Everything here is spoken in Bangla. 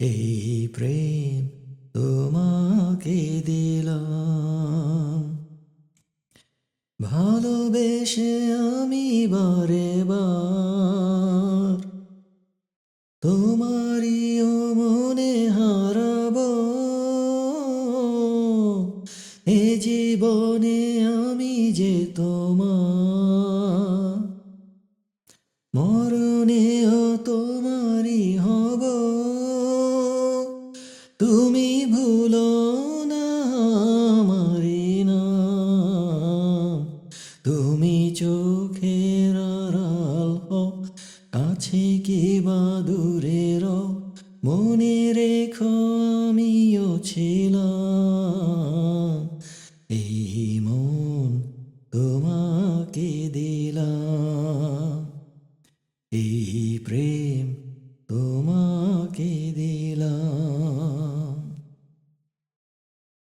এই প্রেম তোমাকে দিলাম। ভালোবেসে আমি বারে বার তোমারিও মনে হারাব। এ জীবনে আমি যে তোমার, মরণেও তোমারই তুমি ভুলো না আমারে তুমি চোখের আড়াল কাছে কি বা দূরের মনে রেখো আমিও ছিলাম। এই মন তোমাকে দিলাম। এই প্রেম তোমাকে দিলাম।